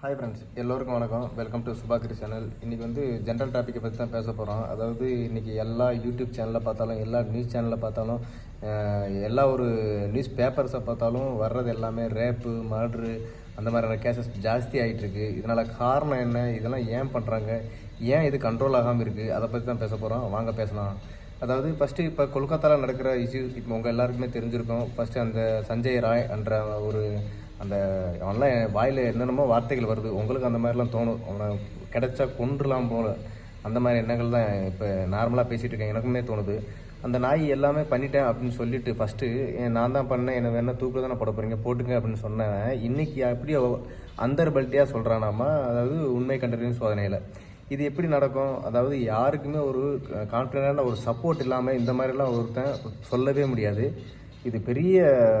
Hi friends எல்லோருக்கும் வணக்கம். Welcome to சுபாகிரி channel இன்றைக்கி வந்து ஜென்ரல் டாப்பிக்கை பற்றி தான் பேச போகிறோம் அதாவது இன்றைக்கி எல்லா யூடியூப் சேனலில் பார்த்தாலும் எல்லா நியூஸ் சேனலில் பார்த்தாலும் எல்லா ஒரு நியூஸ் பேப்பர்ஸை பார்த்தாலும் வர்றது எல்லாமே ரேப்பு மர்ட்ரு அந்த மாதிரியான கேசஸ் ஜாஸ்தி ஆகிட்டுருக்கு இதனால் காரணம் என்ன? இதெல்லாம் ஏன் பண்ணுறாங்க ஏன் இது கண்ட்ரோல் ஆகாமல் இருக்குது அதை பற்றி தான் பேச போகிறோம் வாங்க பேசலாம். அதாவது ஃபஸ்ட்டு இப்போ கொல்கத்தாவில் நடக்கிற இஷ்யூ இப்போ உங்கள் எல்லாருக்குமே தெரிஞ்சிருக்கும். ஃபஸ்ட்டு அந்த சஞ்சய் ராய் என்ற ஒரு அந்த அவன்லாம் வாயில் என்னென்னமோ வார்த்தைகள் வருது. உங்களுக்கு அந்த மாதிரிலாம் தோணும். அவனை கிடைச்சா கொன்றுலாம் போல. அந்த மாதிரி எண்ணங்கள் தான் இப்போ நார்மலாக பேசிகிட்டு இருக்கேன். எனக்குமே தோணுது. அந்த நாய் எல்லாமே பண்ணிட்டேன் அப்படின்னு சொல்லிட்டு ஃபஸ்ட்டு நான் தான் பண்ணேன். என்னை வேணால் தூக்கில் தானே போட போகிறீங்க போட்டுங்க அப்படின்னு சொன்னேன் இன்னைக்கு அப்படி அந்தர்பல்ட்டியாக சொல்கிறானாமா அதாவது உண்மை கண்டறியும் சோதனையில். இது எப்படி நடக்கும்? அதாவது யாருக்குமே ஒரு கான்ஃபிடண்டான ஒரு சப்போர்ட் இல்லாமல் இந்த மாதிரிலாம் ஒருத்தன் சொல்லவே முடியாது. இது பெரிய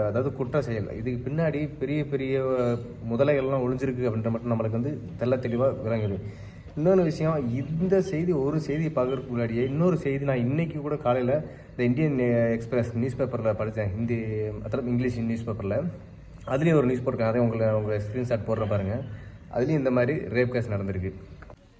அதாவது குற்ற செயல் இதுக்கு பின்னாடி பெரிய பெரிய முதலைகள்லாம் ஒழிஞ்சிருக்கு அப்படின்ற மட்டும் நம்மளுக்கு வந்து தெள்ள தெளிவாக விளங்குது. இன்னொன்று விஷயம் இந்த செய்தி ஒரு செய்தி பார்க்கறதுக்கு முன்னாடியே இன்னொரு செய்தி நான் இன்றைக்கி கூட காலையில் இந்த இந்தியன் எக்ஸ்பிரஸ் நியூஸ் பேப்பரில் படித்தேன் ஹிந்தி அதாவது இங்கிலீஷ் நியூஸ் பேப்பரில் அதுலேயும் ஒரு நியூஸ் போட்டிருக்கேன். அதே உங்களை உங்கள் ஸ்க்ரீன்ஷாட் போடுற பாருங்கள் அதுலேயும் இந்த மாதிரி ரேப் கேஸ் நடந்திருக்கு.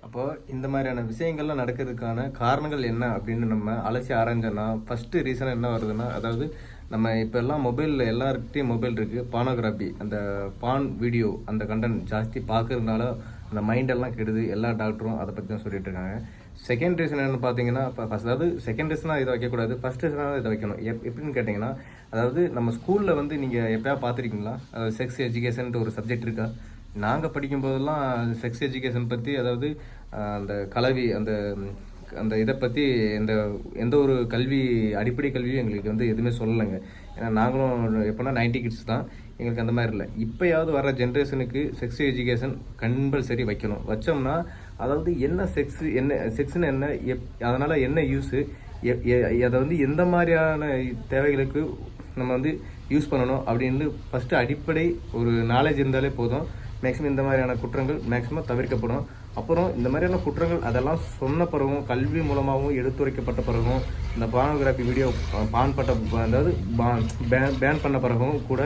அப்போது இந்த மாதிரியான விஷயங்கள்லாம் நடக்கிறதுக்கான காரணங்கள் என்ன அப்படின்னு நம்ம அலசி ஆராய்ஞ்சோன்னா ஃபஸ்ட்டு ரீசன் என்ன வருதுன்னா அதாவது நம்ம இப்போ எல்லாம் மொபைலில் எல்லாருக்கிட்டையும் மொபைல் இருக்குது பானோகிராஃபி அந்த பான் வீடியோ அந்த கண்டென்ட் ஜாஸ்தி பார்க்கறதுனால அந்த மைண்டெல்லாம் கெடுது. எல்லா டாக்டரும் அதை பற்றி தான் சொல்லிட்டு இருக்காங்க. செகண்ட் ரீசன் என்னென்னு பார்த்தீங்கன்னா இப்போ ஃபஸ்ட் அதாவது செகண்ட் ரீசனாக இதை வைக்கக்கூடாது ஃபஸ்ட் ரீசனாக இதை வைக்கணும். எப் எப்படின்னு கேட்டிங்கன்னா அதாவது நம்ம ஸ்கூலில் வந்து நீங்கள் எப்போயா பார்த்துருக்கீங்களா அதாவது செக்ஸ் எஜுகேஷன்ட்டு ஒரு சப்ஜெக்ட் இருக்கா? நாங்கள் படிக்கும்போதெல்லாம் செக்ஸ் எஜுகேஷன் பற்றி அதாவது அந்த கலவி அந்த அந்த இதை பற்றி எந்த எந்த ஒரு கல்வி அடிப்படை கல்வியும் எங்களுக்கு வந்து எதுவுமே சொல்லலைங்க. ஏன்னா நாங்களும் எப்போனா நைன்டி கிட்ஸ் தான். எங்களுக்கு அந்த மாதிரி இல்லை. இப்போயாவது வர ஜென்ரேஷனுக்கு செக்ஸ் எஜுகேஷன் கம்பல்சரி வைக்கணும். வச்சோம்னா அதாவது என்ன செக்ஸ் என்ன செக்ஸ்னு என்ன எப் அதனால் என்ன யூஸு அதை வந்து எந்த மாதிரியான தேவைகளுக்கு நம்ம வந்து யூஸ் பண்ணணும் அப்படின்னு ஃபஸ்ட்டு அடிப்படை ஒரு நாலேஜ் இருந்தாலே போதும். மேக்ஸிமம் இந்த மாதிரியான குற்றங்கள் மேக்ஸிமம் தவிர்க்கப்படும். அப்புறம் இந்த மாதிரியான குற்றங்கள் அதெல்லாம் சொன்ன பிறகும் கல்வி மூலமாகவும் எடுத்துரைக்கப்பட்ட பிறகும் இந்த பானோகிராஃபி வீடியோ பான் பட்ட அதாவது பேன் பண்ண பிறகும் கூட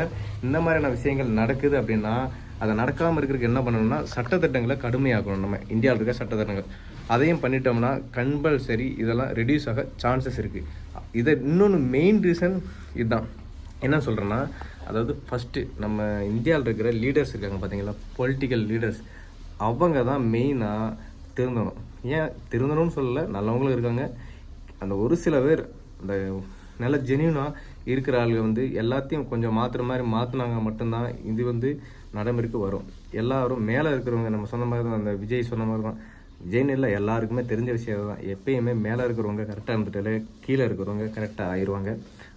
இந்த மாதிரியான விஷயங்கள் நடக்குது அப்படின்னா அதை நடக்காமல் இருக்கிறதுக்கு என்ன பண்ணணும்னா சட்டத்திட்டங்களை கடுமையாக்கணும். நம்ம இந்தியாவில் இருக்க சட்டத்திட்டங்கள். அதையும் பண்ணிட்டோம்னா கம்பல்சரி இதெல்லாம் ரெடியூஸ் ஆக சான்சஸ் இருக்குது இதை இன்னொன்று மெயின் ரீசன் இதுதான். என்ன சொல்கிறேன்னா அதாவது ஃபஸ்ட்டு நம்ம இந்தியாவில் இருக்கிற லீடர்ஸ் இருக்காங்க பார்த்தீங்களா பொலிட்டிக்கல் லீடர்ஸ் அவங்க தான் மெயினாக திருந்தணும். ஏன்? திருந்தணும்னு சொல்லலை நல்லவங்களும் இருக்காங்க. அந்த ஒரு சில பேர் அந்த நல்ல ஜெனியூனாக இருக்கிற ஆளுங்க வந்து எல்லாத்தையும் கொஞ்சம் மாற்றுற மாதிரி மாற்றினாங்க மட்டும்தான் இது வந்து நடைமுறைக்கு வரும். எல்லாரும் மேலே இருக்கிறவங்க நம்ம சொன்ன மாதிரி தான் அந்த விஜய் சொன்ன மாதிரி தான். விஜய்னு இல்லை எல்லாருக்குமே தெரிஞ்ச விஷயம் தான் எப்பயுமே மேலே இருக்கிறவங்க கரெக்டாக இருந்துட்டாலே கீழே இருக்கிறவங்க கரெக்டாக ஆயிடுவாங்க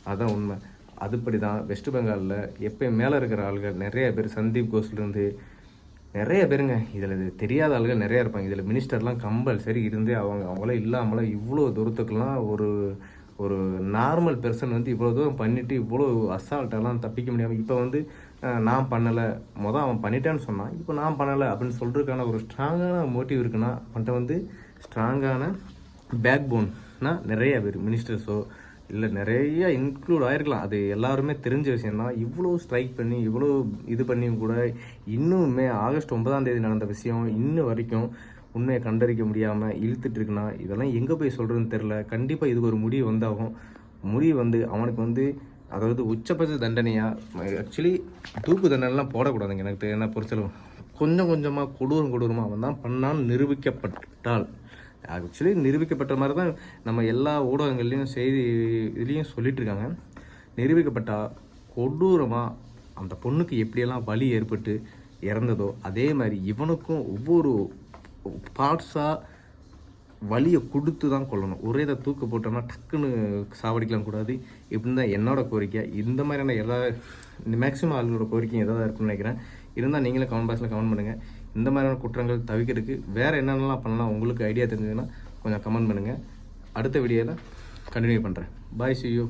அதுதான் உண்மை. அதுபடி தான் வெஸ்ட் பெங்காலில் எப்பயும் மேலே இருக்கிற ஆளுகள் நிறைய பேர் சந்தீப் கோஸ்லேருந்து நிறைய பேருங்க இதில் இது தெரியாத ஆளுகள் நிறைய இருப்பாங்க. இதில் மினிஸ்டர்லாம் கம்பல்சரி இருந்தே அவங்க அவங்களாம் இல்லாமலாம் இவ்வளோ தூரத்துக்குலாம் ஒரு ஒரு நார்மல் பெர்சன் வந்து இவ்வளோ தூரம் பண்ணிவிட்டு இவ்வளோ அசால்ட்டெல்லாம் தப்பிக்க முடியாமல் இப்போ வந்து நான் பண்ணலை மொதல் அவன் பண்ணிட்டான்னு சொன்னான். இப்போ நான் பண்ணலை அப்படின்னு சொல்கிறதுக்கான ஒரு ஸ்ட்ராங்கான மோட்டிவ் இருக்குன்னா அவன்கிட்ட வந்து ஸ்ட்ராங்கான பேக் போன்னா நிறைய பேர் மினிஸ்டர்ஸோ இல்லை நிறைய இன்க்ளூட் ஆயிருக்கலாம். அது எல்லாருமே தெரிஞ்ச விஷயம்தான். இவ்வளோ ஸ்ட்ரைக் பண்ணி இவ்வளோ இது பண்ணியும் கூட இன்னுமே ஆகஸ்ட் ஒன்பதாம் தேதி நடந்த விஷயம் இன்ன வரைக்கும் உண்மையை கண்டறிக்க முடியாமல் இழுத்துட்டு இருக்குன்னா இதெல்லாம் எங்கே போய் சொல்கிறதுன்னு தெரில கண்டிப்பாக இதுக்கு ஒரு முடிவு வந்தாகும். முடிவு வந்து அவனுக்கு வந்து அதாவது உச்சபட்ச தண்டனையாக ஆக்சுவலி தூக்கு தண்டனைலாம் போடக்கூடாதுங்க எனக்கு என்ன பொறுத்தளவு. கொஞ்சம் கொஞ்சமாக கொடூரம் கொடூரமாக அவன் தான் பண்ணான்னு நிரூபிக்கப்பட்டால். ஆக்சுவலி நிரூபிக்கப்பட்ட மாதிரி தான் நம்ம எல்லா ஊடகங்கள்லேயும் செய்தி இதுலேயும் சொல்லிகிட்ருக்காங்க இருக்காங்க கொடூரமாக அந்த பொண்ணுக்கு எப்படியெல்லாம் வலி ஏற்பட்டு இறந்ததோ அதே மாதிரி இவனுக்கும் ஒவ்வொரு பார்ட்ஸாக வலியை கொடுத்து தான் கொள்ளணும் ஒரே இதை தூக்கு போட்டோம்னா டக்குன்னு சாவடிக்கலாம் கூடாது. இப்படின்னு தான் என்னோடய கோரிக்கை. இந்த மாதிரியான எல்லா மேக்ஸிமம் ஆளுங்களோட கோரிக்கையும் எதாவது இருக்குன்னு நினைக்கிறேன். இருந்தால் நீங்களும் கமெண்ட் பாக்ஸில் கமெண்ட் பண்ணுங்கள் இந்த மாதிரியான குற்றங்கள் தவிக்கிறதுக்கு வேறு என்னென்னலாம் பண்ணலாம் உங்களுக்கு ஐடியா தெரிஞ்சதுன்னா கொஞ்சம் கமெண்ட் பண்ணுங்கள் அடுத்த வீடியோவில் கண்டினியூ பண்ணுறேன் பாய் சி யூ